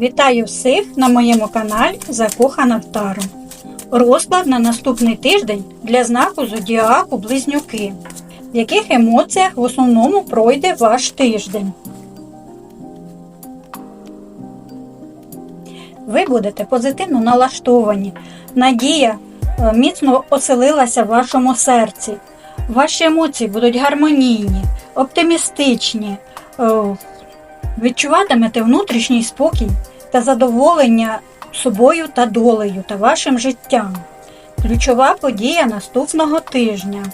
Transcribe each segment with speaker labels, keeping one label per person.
Speaker 1: Вітаю всіх на моєму каналі Закохана в Тару. Розклад на наступний тиждень для знаку Зодіаку Близнюки. В яких емоціях в основному пройде ваш тиждень? Ви будете позитивно налаштовані. Надія е, міцно оселилася в вашому серці. Ваші емоції будуть гармонійні, оптимістичні. Відчуватимете внутрішній спокій та задоволення собою та долею та вашим життям. Ключова подія наступного тижня.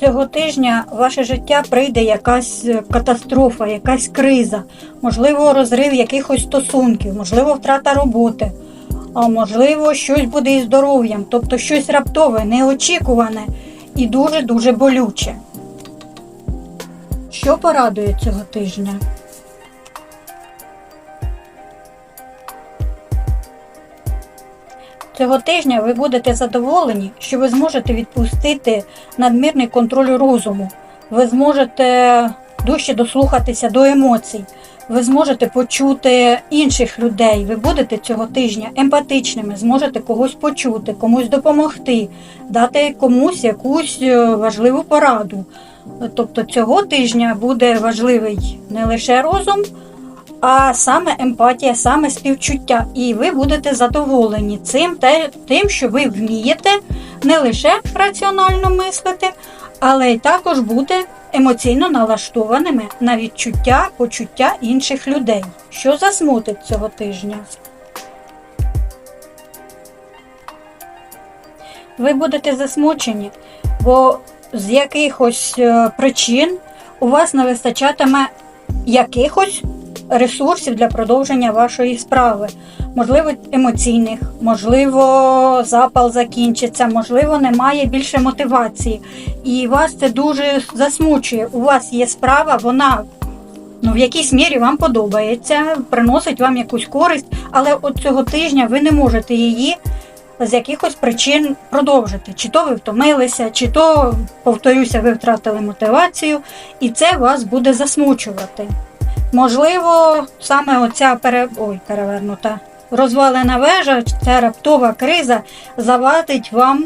Speaker 1: Цього тижня в ваше життя прийде якась е, катастрофа, якась криза, можливо, розрив якихось стосунків, можливо, втрата роботи, а можливо, щось буде із здоров'ям, тобто щось раптове, неочікуване і дуже-дуже болюче. Що порадує цього тижня? Цього тижня ви будете задоволені, що ви зможете відпустити надмірний контроль розуму. Ви зможете дужче дослухатися до емоцій. Ви зможете почути інших людей. Ви будете цього тижня емпатичними, зможете когось почути, комусь допомогти, дати комусь якусь е, важливу пораду. Тобто цього тижня буде важливий не лише розум, а саме емпатія, саме співчуття. І ви будете задоволені цим, тим, що ви вмієте не лише раціонально мислити, але й також бути емоційно налаштованими на відчуття, почуття інших людей. Що засмутить цього тижня? Ви будете засмучені, бо з якихось е, причин у вас не вистачатиме якихось ресурсів для продовження вашої справи. Можливо, емоційних, можливо, запал закінчиться, можливо, немає більше мотивації. І вас це дуже засмучує. У вас є справа, вона ну, в якійсь мірі вам подобається, приносить вам якусь користь, але от цього тижня ви не можете її з якихось причин продовжити. Чи то ви втомилися, чи то, повторюся, ви втратили мотивацію, і це вас буде засмучувати. Можливо, саме оця пере... Ой, перевернута розвалена вежа, ця раптова криза завадить вам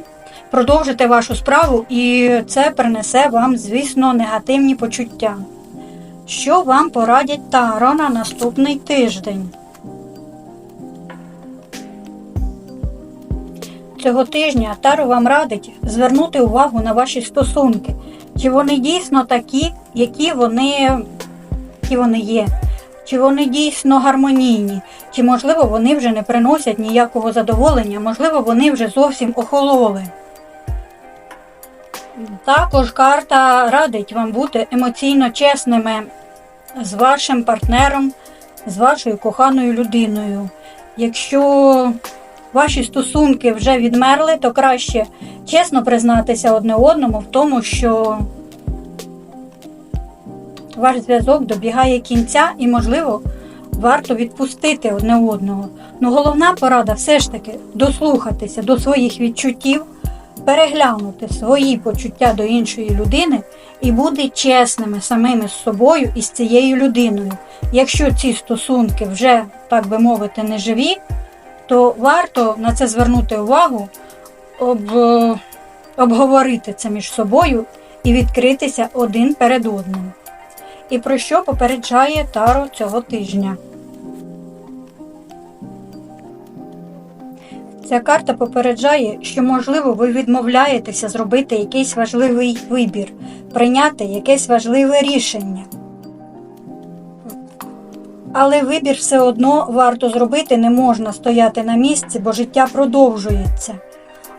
Speaker 1: продовжити вашу справу, і це принесе вам, звісно, негативні почуття. Що вам порадять Таро на наступний тиждень? Цього тижня Таро вам радить звернути увагу на ваші стосунки. Чи вони дійсно такі, які вони, які вони є? Чи вони дійсно гармонійні? Чи, можливо, вони вже не приносять ніякого задоволення, можливо, вони вже зовсім охололи. Також карта радить вам бути емоційно чесними з вашим партнером, з вашою коханою людиною. Якщо ваші стосунки вже відмерли, то краще чесно признатися одне одному в тому, що ваш зв'язок добігає кінця і, можливо, варто відпустити одне одного. Ну, головна порада все ж таки дослухатися до своїх відчуттів, переглянути свої почуття до іншої людини і бути чесними самими з собою і з цією людиною. Якщо ці стосунки вже, так би мовити, не живі, то варто на це звернути увагу, об, обговорити це між собою і відкритися один перед одним. І про що попереджає Таро цього тижня? Ця карта попереджає, що, можливо, ви відмовляєтеся зробити якийсь важливий вибір, прийняти якесь важливе рішення. Але вибір все одно варто зробити, не можна стояти на місці, бо життя продовжується.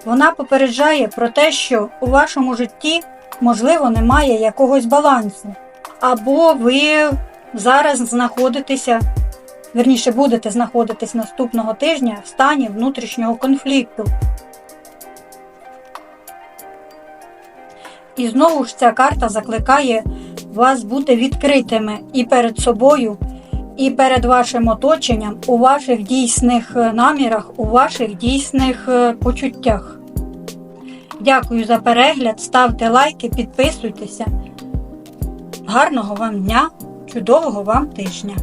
Speaker 1: Вона попереджає про те, що у вашому житті, можливо, немає якогось балансу, або ви зараз знаходитеся, верніше будете знаходитись наступного тижня в стані внутрішнього конфлікту. І знову ж ця карта закликає вас бути відкритими і перед собою, і перед вашим оточенням у ваших дійсних е, намірах, у ваших дійсних е, почуттях. Дякую за перегляд, ставте лайки, підписуйтеся. Гарного вам дня, чудового вам тижня!